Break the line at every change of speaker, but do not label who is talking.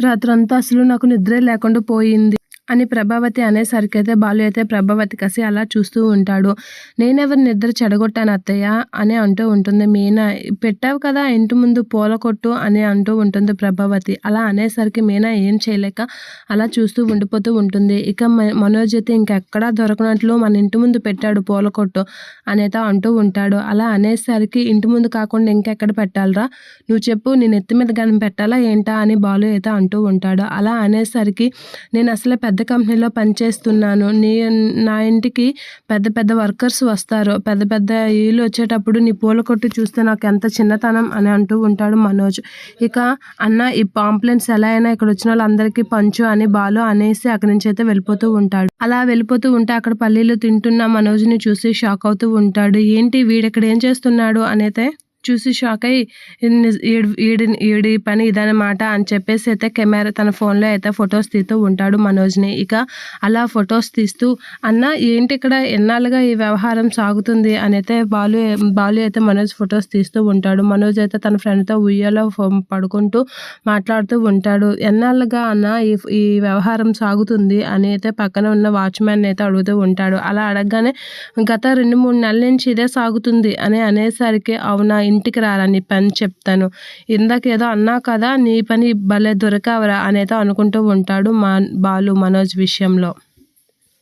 రాత్రంతా అసలు నాకు నిద్ర లేకుండా పోయింది. అని ప్రభావతి అనేసరికి అయితే బాలు అయితే ప్రభావతి కసి అలా చూస్తూ ఉంటాడు. నేనెవరు నిద్ర చెడగొట్టాను అత్తయ్య? అని అంటూ ఉంటుంది మీనా. పెట్టావు కదా ఇంటి ముందు పూల కొట్టు అని అంటూ ఉంటుంది ప్రభావతి. అలా అనేసరికి మీనా ఏం చేయలేక అలా చూస్తూ ఉండిపోతూ ఉంటుంది. ఇక మ- మనోజ్ అయితే ఇంకెక్కడా దొరకనట్లు మన ఇంటి ముందు పెట్టాడు పూల కొట్టు అనేత అంటూ ఉంటాడు. అలా అనేసరికి ఇంటి ముందు కాకుండా ఇంకెక్కడ పెట్టాలరా? నువ్వు చెప్పు నేను ఎత్తి మీద కానీ పెట్టాలా ఏంటా? అని బాలు అయితే అంటూ ఉంటాడు. అలా అనేసరికి నేను అసలే పెద్ద పెద్ద కంపెనీలో పనిచేస్తున్నాను. నీ నా ఇంటికి పెద్ద పెద్ద వర్కర్స్ వస్తారు. పెద్ద పెద్ద ఇల్లు వచ్చేటప్పుడు నీ పూల కొట్టు చూస్తే నాకు ఎంత చిన్నతనం అని అంటూ ఉంటాడు మనోజ్. ఇక అన్న ఈ పాంప్లెంట్స్ ఎలా అయినా ఇక్కడ వచ్చిన వాళ్ళందరికీ పంచు అని బాలు అనేసి అక్కడి నుంచి అయితే వెళ్ళిపోతూ ఉంటాడు. అలా వెళ్ళిపోతూ ఉంటే అక్కడ పల్లీలు తింటున్న మనోజ్ని చూసి షాక్ అవుతూ ఉంటాడు. ఏంటి వీడెక్కడ ఏం చేస్తున్నాడు అనైతే చూసి షాక్ అయ్యి ఏడు ఈడి ఈడి- పని ఇదనమాట అని చెప్పేసి అయితే కెమెరా తన ఫోన్లో అయితే ఫొటోస్ తీస్తూ ఉంటాడు మనోజ్ని. ఇక అలా ఫొటోస్ తీస్తూ అన్న ఏంటి ఇక్కడ ఎన్నాళ్ళుగా ఈ వ్యవహారం సాగుతుంది? అని అయితే బాలు బాలు అయితే మనోజ్ ఫొటోస్ తీస్తూ ఉంటాడు. మనోజ్ అయితే తన ఫ్రెండ్తో ఉయ్యాలో పడుకుంటూ మాట్లాడుతూ ఉంటాడు. ఎన్నాళ్ళుగా అన్న ఈ ఈ వ్యవహారం సాగుతుంది? అని అయితే పక్కన ఉన్న వాచ్మ్యాన్ అయితే అడుగుతూ ఉంటాడు. అలా అడగగానే గత రెండు మూడు నెలల నుంచి ఇదే సాగుతుంది అని అనేసరికి అవునా ఇంటికి రారా నీ పని చెప్తాను. ఇందాక ఏదో అన్నా కదా నీ పని భలే దొరకవరా అనేది అనుకుంటూ ఉంటాడు మా బాలు మనోజ్ విషయంలో.